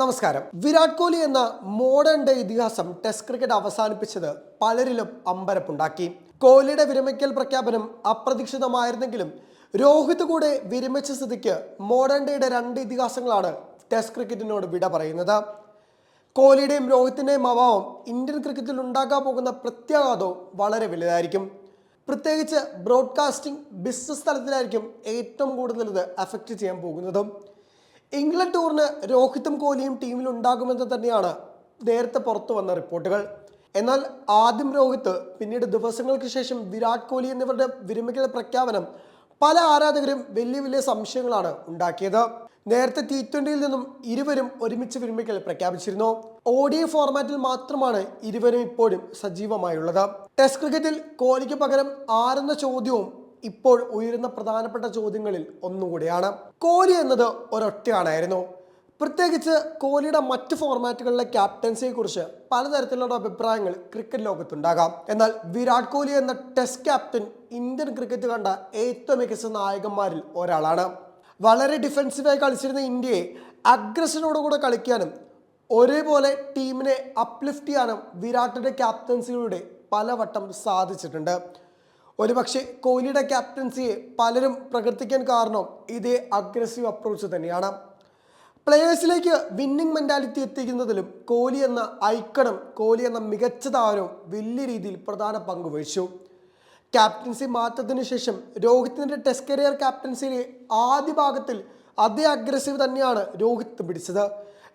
നമസ്കാരം. വിരാട് കോഹ്ലി എന്ന modern day ഇതിഹാസം ടെസ്റ്റ് ക്രിക്കറ്റ് അവസാനിപ്പിച്ചത് പലരിലും അമ്പരപ്പുണ്ടാക്കി. കോഹ്ലിയുടെ വിരമിക്കൽ പ്രഖ്യാപനം അപ്രതീക്ഷിതമായിരുന്നെങ്കിലും രോഹിത് കൂടെ വിരമിച്ച സ്ഥിതിക്ക് മോഡേൺ ഡേയുടെ രണ്ട് ഇതിഹാസങ്ങളാണ് ടെസ്റ്റ് ക്രിക്കറ്റിനോട് വിട പറയുന്നത്. കോഹ്ലിയുടെയും രോഹിത്തിന്റെയും അഭാവം ഇന്ത്യൻ ക്രിക്കറ്റിൽ ഉണ്ടാക്കാൻ പോകുന്ന പ്രത്യാഘാതവും വളരെ വലുതായിരിക്കും. പ്രത്യേകിച്ച് ബ്രോഡ്കാസ്റ്റിംഗ് ബിസിനസ് തലത്തിലായിരിക്കും ഏറ്റവും കൂടുതൽ ഇത് അഫക്റ്റ് ചെയ്യാൻ പോകുന്നതും. ഇംഗ്ലണ്ട് ടൂറിന് രോഹിത്തും കോഹ്ലിയും ടീമിൽ ഉണ്ടാകുമെന്ന് തന്നെയാണ് നേരത്തെ പുറത്തു വന്ന റിപ്പോർട്ടുകൾ. എന്നാൽ ആദ്യം രോഹിത് പിന്നീട് ദിവസങ്ങൾക്ക് ശേഷം വിരാട് കോഹ്ലി എന്നിവരുടെ വിരമിക്കൽ പ്രഖ്യാപനം പല ആരാധകരും വലിയ വലിയ സംശയങ്ങളാണ് ഉണ്ടാക്കിയത്. നേരത്തെ ടി ട്വന്റിയിൽ നിന്നും ഇരുവരും ഒരുമിച്ച് വിരമിക്കൽ പ്രഖ്യാപിച്ചിരുന്നു. ഓഡിയോ ഫോർമാറ്റിൽ മാത്രമാണ് ഇരുവരും ഇപ്പോഴും സജീവമായുള്ളത്. ടെസ്റ്റ് ക്രിക്കറ്റിൽ കോഹ്ലിക്ക് പകരം ആരെന്ന ചോദ്യവും ഇപ്പോൾ ഉയരുന്ന പ്രധാനപ്പെട്ട ചോദ്യങ്ങളിൽ ഒന്നുകൂടിയാണ്. കോഹ്ലി എന്നത് ഒരൊറ്റയാണായിരുന്നു. പ്രത്യേകിച്ച് കോഹ്ലിയുടെ മറ്റ് ഫോർമാറ്റുകളിലെ ക്യാപ്റ്റൻസിയെ കുറിച്ച് പലതരത്തിലുള്ള അഭിപ്രായങ്ങൾ ക്രിക്കറ്റ് ലോകത്തുണ്ടാകാം. എന്നാൽ വിരാട് കോഹ്ലി എന്ന ടെസ്റ്റ് ക്യാപ്റ്റൻ ഇന്ത്യൻ ക്രിക്കറ്റ് കണ്ട ഏറ്റവും മികച്ച നായകന്മാരിൽ ഒരാളാണ്. വളരെ ഡിഫെൻസീവായി കളിച്ചിരുന്ന ഇന്ത്യയെ അഗ്രഷനോടുകൂടെ കളിക്കാനും ഒരേപോലെ ടീമിനെ അപ്ലിഫ്റ്റ് ചെയ്യാനും വിരാട്ടിന്റെ ക്യാപ്റ്റൻസിയിലൂടെ പലവട്ടം സാധിച്ചിട്ടുണ്ട്. ഒരുപക്ഷെ കോഹ്ലിയുടെ ക്യാപ്റ്റൻസിയെ പലരും പ്രകീർത്തിക്കാൻ കാരണം ഇതേ അഗ്രസീവ് അപ്രോച്ച് തന്നെയാണ്. പ്ലേയേഴ്സിലേക്ക് വിന്നിംഗ് മെന്റാലിറ്റി എത്തിക്കുന്നതിലും കോഹ്ലി എന്ന ഐക്കണും കോഹ്ലി എന്ന മികച്ച താരവും വലിയ രീതിയിൽ പ്രധാന പങ്ക് വഹിച്ചു. ക്യാപ്റ്റൻസി മാറ്റത്തിന് ശേഷം രോഹിത്തിന്റെ ടെസ്റ്റ് കരിയർ ക്യാപ്റ്റൻസിയിലെ ആദ്യ ഭാഗത്തിൽ അതേ അഗ്രസീവ് തന്നെയാണ് രോഹിത് പിടിച്ചത്.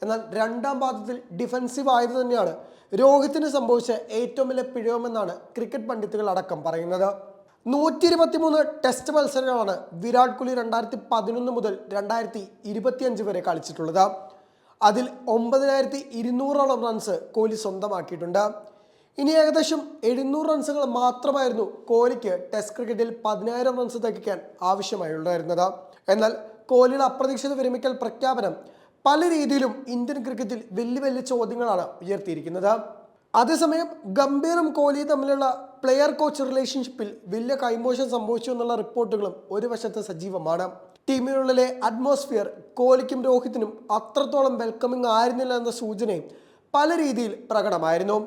എന്നാൽ രണ്ടാം പാദത്തിൽ ഡിഫൻസീവ് ആയത് തന്നെയാണ് രോഹിത്തിന് സംഭവിച്ച ഏറ്റവും വലിയ പിഴവുമെന്നാണ് ക്രിക്കറ്റ് പണ്ഡിറ്റുകൾ അടക്കം പറയുന്നത്. നൂറ്റി ഇരുപത്തി മൂന്ന് ടെസ്റ്റ് മത്സരങ്ങളാണ് വിരാട് കോഹ്ലി രണ്ടായിരത്തി പതിനൊന്ന് മുതൽ രണ്ടായിരത്തി ഇരുപത്തിയഞ്ച് വരെ കളിച്ചിട്ടുള്ളത്. അതിൽ ഒമ്പതിനായിരത്തി ഇരുന്നൂറോളം റൺസ് കോഹ്ലി സ്വന്തമാക്കിയിട്ടുണ്ട്. ഇനി ഏകദേശം എഴുന്നൂറ് റൺസുകൾ മാത്രമായിരുന്നു കോഹ്ലിക്ക് ടെസ്റ്റ് ക്രിക്കറ്റിൽ പതിനായിരം റൺസ് തികയ്ക്കാൻ ആവശ്യമായുണ്ടായിരുന്നത്. എന്നാൽ കോഹ്ലിയുടെ അപ്രതീക്ഷിത വിരമിക്കൽ പ്രഖ്യാപനം പല രീതിയിലും ഇന്ത്യൻ ക്രിക്കറ്റിൽ വലിയ വലിയ ചോദ്യങ്ങളാണ് ഉയർത്തിയിരിക്കുന്നത്. അതേസമയം ഗംഭീറും കോഹ്ലി തമ്മിലുള്ള പ്ലെയർ കോച്ച് റിലേഷൻഷിപ്പിൽ വലിയ കൈമോശം സംഭവിച്ചു എന്നുള്ള റിപ്പോർട്ടുകളും ഒരു വശത്ത് സജീവമാണ്. ടീമിനുള്ളിലെ അറ്റ്മോസ്ഫിയർ കോഹ്ലിക്കും രോഹിത്തിനും അത്രത്തോളം വെൽക്കമിംഗ് ആയിരുന്നില്ല എന്ന സൂചനയും പല രീതിയിൽ പ്രകടമായിരുന്നു.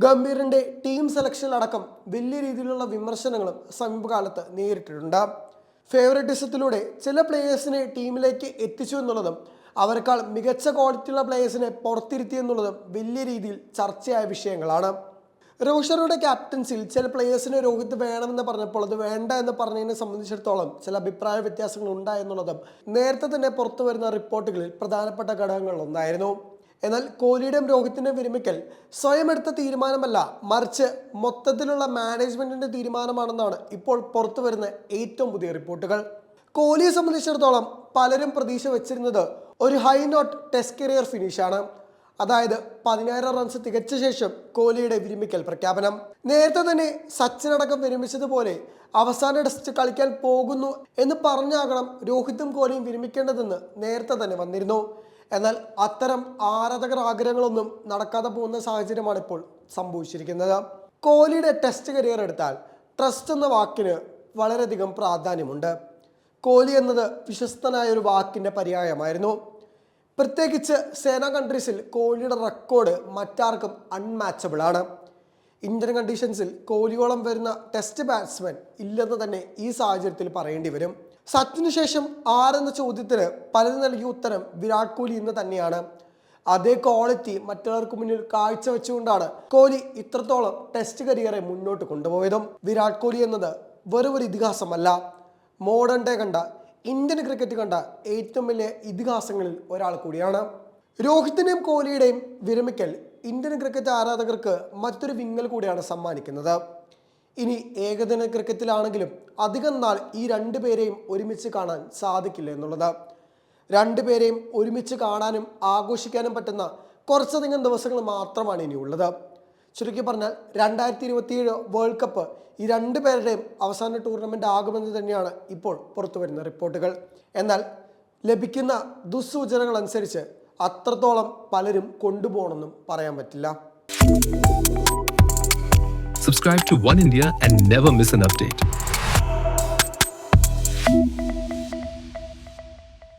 ഗംഭീറിന്റെ ടീം സെലക്ഷനിലടക്കം വലിയ രീതിയിലുള്ള വിമർശനങ്ങളും സമീപകാലത്ത് നേരിട്ടിട്ടുണ്ട്. ഫേവറേറ്റിസത്തിലൂടെ ചില പ്ലേയേഴ്സിനെ ടീമിലേക്ക് എത്തിച്ചു എന്നുള്ളതും അവരെക്കാൾ മികച്ച ക്വാളിറ്റിയുള്ള പ്ലേയേഴ്സിനെ പുറത്തിരുത്തി എന്നുള്ളതും വലിയ രീതിയിൽ ചർച്ചയായ വിഷയങ്ങളാണ്. രോഹിത് ക്യാപ്റ്റൻസിൽ ചില പ്ലേയേഴ്സിനെ രോഹിത് വേണമെന്ന് പറഞ്ഞപ്പോൾ അത് വേണ്ട എന്ന് പറഞ്ഞതിനെ സംബന്ധിച്ചിടത്തോളം ചില അഭിപ്രായ വ്യത്യാസങ്ങൾ ഉണ്ടായെന്നുള്ളതും നേരത്തെ തന്നെ പുറത്തു വരുന്ന റിപ്പോർട്ടുകളിൽ പ്രധാനപ്പെട്ട ഘടകങ്ങളിൽ ഒന്നായിരുന്നു എന്നാൽ കോഹ്ലിയുടെയും രോഹിത്തിന്റെയും വിരമിക്കൽ സ്വയം എടുത്ത തീരുമാനമല്ല മറിച്ച് മൊത്തത്തിലുള്ള മാനേജ്മെന്റിന്റെ തീരുമാനമാണെന്നാണ് ഇപ്പോൾ പുറത്തു വരുന്ന ഏറ്റവും പുതിയ റിപ്പോർട്ടുകൾ. കോഹ്ലിയെ സംബന്ധിച്ചിടത്തോളം പലരും പ്രതീക്ഷ വെച്ചിരുന്നത് ഒരു ഹൈ നോട്ട് ടെസ്റ്റ് കരിയർ ഫിനിഷാണ് അതായത് പതിനായിരം റൺസ് തികച്ച ശേഷം കോഹ്ലിയുടെ വിരമിക്കൽ പ്രഖ്യാപനം. നേരത്തെ തന്നെ സച്ചിൻ അടക്കം വിരമിച്ചതുപോലെ അവസാന ടെസ്റ്റ് കളിക്കാൻ പോകുന്നു എന്ന് പറഞ്ഞാകണം രോഹിത്തും കോഹ്ലിയും വിരമിക്കേണ്ടതെന്ന് നേരത്തെ തന്നെ വന്നിരുന്നു. എന്നാൽ അത്തരം ആരാധകർ ആഗ്രഹങ്ങളൊന്നും നടക്കാതെ പോകുന്ന സാഹചര്യമാണ് ഇപ്പോൾ സംഭവിച്ചിരിക്കുന്നത്. കോഹ്ലിയുടെ ടെസ്റ്റ് കരിയർ എടുത്താൽ ട്രസ്റ്റ് എന്ന വാക്കിന് വളരെയധികം പ്രാധാന്യമുണ്ട്. കോഹ്ലി എന്നത് വിശ്വസ്തനായ ഒരു വാക്കിന്റെ പര്യായമായിരുന്നു. പ്രത്യേകിച്ച് സേന കൺട്രീസിൽ കോഹ്ലിയുടെ റെക്കോർഡ് മറ്റാർക്കും അൺമാച്ചബിൾ ആണ്. ഇന്ത്യൻ കണ്ടീഷൻസിൽ കോഹ്ലിയോളം വരുന്ന ടെസ്റ്റ് ബാറ്റ്സ്മാൻ ഇല്ലെന്ന് തന്നെ ഈ സാഹചര്യത്തിൽ പറയേണ്ടി വരും. സച്ചിന് ശേഷം ആരെന്ന ചോദ്യത്തിന് പലരും നൽകിയ ഉത്തരം വിരാട് കോഹ്ലി ഇന്ന് തന്നെയാണ്. അതേ ക്വാളിറ്റി മറ്റുള്ളവർക്ക് മുന്നിൽ കാഴ്ചവെച്ചുകൊണ്ടാണ് കോഹ്ലി ഇത്രത്തോളം ടെസ്റ്റ് കരിയറെ മുന്നോട്ട് കൊണ്ടുപോയതും. വിരാട് കോഹ്ലി എന്നത് വെറും ഒരു ഇതിഹാസമല്ല. മോഡേൺ ഡേ കണ്ട ഇന്ത്യൻ ക്രിക്കറ്റ് കണ്ട ഏറ്റവും വലിയ ഇതിഹാസങ്ങളിൽ ഒരാൾ കൂടിയാണ്. രോഹിത്തിന്റെയും കോഹ്ലിയുടെയും വിരമിക്കൽ ഇന്ത്യൻ ക്രിക്കറ്റ് ആരാധകർക്ക് മറ്റൊരു വിങ്ങൽ കൂടിയാണ് സമ്മാനിക്കുന്നത്. ഇനി ഏകദിന ക്രിക്കറ്റിലാണെങ്കിലും അധികം നാൾ ഈ രണ്ടു പേരെയും ഒരുമിച്ച് കാണാൻ സാധിക്കില്ല എന്നുള്ളത്. രണ്ടുപേരെയും ഒരുമിച്ച് കാണാനും ആഘോഷിക്കാനും പറ്റുന്ന കുറച്ചധികം ദിവസങ്ങൾ മാത്രമാണ് ഇനിയുള്ളത്. ചുരുക്കി പറഞ്ഞാൽ രണ്ടായിരത്തി ഇരുപത്തിയേഴ് വേൾഡ് കപ്പ് ഈ രണ്ട് പേരുടെയും അവസാന ടൂർണമെന്റ് ആകുമെന്ന് തന്നെയാണ് ഇപ്പോൾ പുറത്തു വരുന്ന റിപ്പോർട്ടുകൾ എന്നാൽ ലഭിക്കുന്ന ദുസ്സൂചനകൾ അനുസരിച്ച് അത്രത്തോളം പലരും കൊണ്ടുപോകണമെന്നും പറയാൻ പറ്റില്ല Subscribe to One India and never miss an update.